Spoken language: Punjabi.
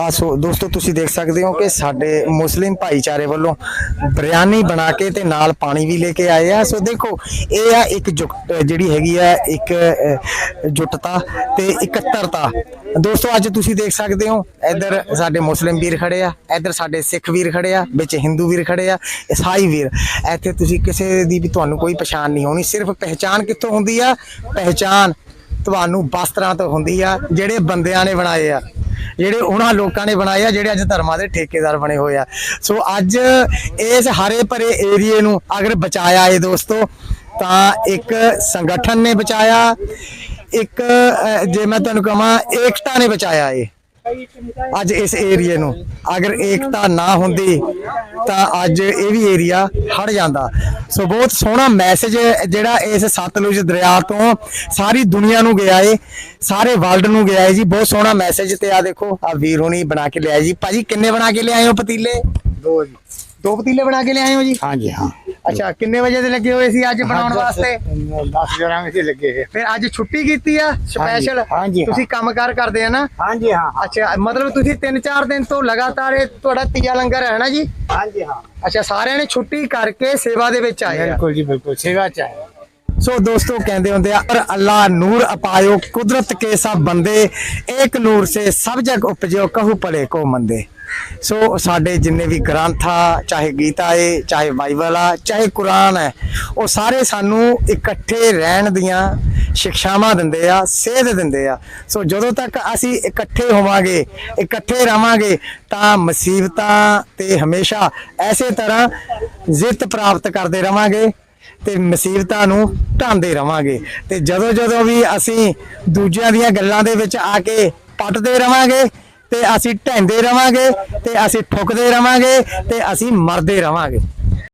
ਆ ਸੋ ਦੋਸਤੋ ਤੁਸੀਂ ਦੇਖ ਸਕਦੇ ਹੋ ਕਿ ਸਾਡੇ ਮੁਸਲਿਮ ਭਾਈਚਾਰੇ ਵੱਲੋਂ ਬਿਰਿਆਨੀ ਬਣਾ ਕੇ ਤੇ ਨਾਲ ਪਾਣੀ ਵੀ ਲੈ ਕੇ ਆਏ ਆ। ਸੋ ਦੇਖੋ ਇਹ ਆ ਇੱਕ ਜੁਟ- ਜਿਹੜੀ ਹੈਗੀ ਆ ਇੱਕ ਅ, ਜੁਟਤਾ ਤੇ ਇਕੱਤਰਤਾ। ਦੋਸਤੋ ਅੱਜ ਤੁਸੀਂ ਦੇਖ ਸਕਦੇ ਹੋ ਇੱਧਰ ਸਾਡੇ ਮੁਸਲਿਮ ਵੀਰ ਖੜੇ ਆ ਇੱਧਰ ਸਾਡੇ ਸਿੱਖ ਵੀਰ ਖੜੇ ਆ ਵਿੱਚ ਹਿੰਦੂ ਵੀਰ ਖੜੇ ਆ ਈਸਾਈ ਵੀਰ। ਇੱਥੇ ਤੁਸੀਂ ਕਿਸੇ ਦੀ ਵੀ ਤੁਹਾਨੂੰ ਕੋਈ ਪਛਾਣ ਨਹੀਂ ਹੋਣੀ ਸਿਰਫ ਪਹਿਚਾਨ ਕਿੱਥੋਂ ਹੁੰਦੀ ਆ? ਪਹਿਚਾਨ ਤੁਹਾਨੂੰ ਵਸਤਰਾਂ ਤੋਂ ਹੁੰਦੀ ਆ ਜਿਹੜੇ ਬੰਦਿਆਂ ਨੇ ਬਣਾਏ ਆ। ਜਿਹੜੇ ਉਹਨਾਂ ਲੋਕਾਂ ਨੇ ਬਣਾਏ ਆ, ਜਿਹੜੇ ਅੱਜ ਧਰਮਾਂ ਦੇ ਠੇਕੇਦਾਰ ਬਣੇ ਹੋਏ ਆ। ਸੋ ਅੱਜ ਇਸ ਹਰੇ ਭਰੇ ਏਰੀਏ ਨੂੰ ਅਗਰ ਬਚਾਇਆ ਏ ਦੋਸਤੋ, ਤਾਂ ਇੱਕ ਸੰਗਠਨ ਨੇ ਬਚਾਇਆ, ਇੱਕ ਜੇ ਮੈਂ ਤੁਹਾਨੂੰ ਕਹਾਂ, ਏਕਤਾ ਨੇ ਬਚਾਇਆ ਏ ਅੱਜ ਇਸ ਏਰੀਏ ਨੂੰ। ਅਗਰ ਏਕਤਾ ਨਾ ਹੁੰਦੀ ਤਾਂ ਅੱਜ ਇਹ ਵੀ ਏਰੀਆ ਹਟ ਜਾਂਦਾ। ਸੋ ਬਹੁਤ ਸੋਹਣਾ ਮੈਸੇਜ ਜਿਹੜਾ ਇਸ ਸਤਲੁਜ ਦਰਿਆ ਤੋਂ ਸਾਰੀ ਦੁਨੀਆ ਨੂੰ ਗਿਆ ਏ ਸਾਰੇ ਵਰਲਡ ਨੂੰ ਗਿਆ ਏ ਜੀ। ਬਹੁਤ ਸੋਹਣਾ ਮੈਸੇਜ ਤੇ ਆ ਦੇਖੋ ਆ ਵੀਰ ਹੁਣੀ ਬਣਾ ਕੇ ਲਿਆਏ ਜੀ। ਭਾਜੀ ਕਿੰਨੇ ਬਣਾ ਕੇ ਲਿਆਏ ਹੋ ਪਤੀਲੇ? ਦੋ ਜੀ। ਦੋ ਪਤੀਲੇ ਬਣਾ ਕੇ ਲਿਆਏ ਹੋ ਜੀ? ਹਾਂਜੀ ਹਾਂ। ਅੱਛਾ ਕਿੰਨੇ ਵਜੇ ਦੇ ਲੱਗੇ ਹੋਏ ਸੀ ਅੱਜ ਬਣਾਉਣ ਵਾਸਤੇ? 10 ਜਣਾ ਵਿੱਚ ਲੱਗੇ ਹੈ ਫਿਰ ਅੱਜ ਛੁੱਟੀ ਕੀਤੀ ਆ ਸਪੈਸ਼ਲ। ਤੁਸੀਂ ਕੰਮਕਾਰ ਕਰਦੇ ਆ ਨਾ? ਹਾਂਜੀ ਹਾਂ ਅੱਛਾ ਮਤਲਬ ਤੁਸੀਂ 3-4 ਦਿਨ ਤੋਂ ਲਗਾਤਾਰ ਇਹ ਤੁਹਾਡਾ ਤੀਆ ਲੰਗਰ ਹੈ ਨਾ ਜੀ? ਹਾਂਜੀ ਹਾਂ। ਅੱਛਾ ਸਾਰਿਆਂ ਨੇ ਛੁੱਟੀ ਕਰਕੇ ਸੇਵਾ ਦੇ ਵਿੱਚ ਆਏ ਬਿਲਕੁਲ ਜੀ ਬਿਲਕੁਲ ਸੇਵਾ ਚਾਹੇ ਸੋ ਦੋਸਤੋ ਕਹਿੰਦੇ ਹੁੰਦੇ ਆ ਪਰ ਅੱਲਾ ਨੂਰ ਅਪਾਇਓ ਕੁਦਰਤ ਕੇ ਸਭ ਬੰਦੇ ਏਕ ਨੂਰ ਸੇ ਸਭ ਜਗ ਉਪਜਿਓ ਕਹੂ ਭਲੇ ਕੋ ਮੰਦੇ। ਸੋ ਸਾਡੇ ਜਿੰਨੇ ਵੀ ਗ੍ਰੰਥ ਆ, ਚਾਹੇ ਗੀਤਾ ਏ, ਚਾਹੇ ਬਾਈਬਲ ਆ, ਚਾਹੇ ਕੁਰਾਨ ਹੈ, ਉਹ ਸਾਰੇ ਸਾਨੂੰ ਇਕੱਠੇ ਰਹਿਣ ਦੀਆਂ ਸਿੱਖਿਆਵਾਂ ਦਿੰਦੇ ਆ, ਸੇਧ ਦਿੰਦੇ ਆ। ਸੋ ਜਦੋਂ ਤੱਕ ਅਸੀਂ ਇਕੱਠੇ ਹੋਵਾਂਗੇ, ਇਕੱਠੇ ਰਵਾਂਗੇ, ਤਾਂ ਮੁਸੀਬਤਾਂ ਤੇ ਹਮੇਸ਼ਾ ਐਸੇ ਤਰ੍ਹਾਂ ਜਿੱਤ ਪ੍ਰਾਪਤ ਕਰਦੇ ਰਵਾਂਗੇ ਤੇ ਮੁਸੀਬਤਾਂ ਨੂੰ ਢਾਂਦੇ ਰਵਾਂਗੇ। ਤੇ ਜਦੋਂ ਜਦੋਂ ਵੀ ਅਸੀਂ ਦੂਜਿਆਂ ਦੀਆਂ ਗੱਲਾਂ ਦੇ ਵਿੱਚ ਆ ਕੇ ਪਟਦੇ ਰਵਾਂਗੇ ਤੇ ਅਸੀਂ ਢਹਿੰਦੇ ਰਵਾਂਗੇ ਤੇ ਅਸੀਂ ਠੁਕਦੇ ਰਵਾਂਗੇ ਤੇ ਅਸੀਂ ਮਰਦੇ ਰਵਾਂਗੇ।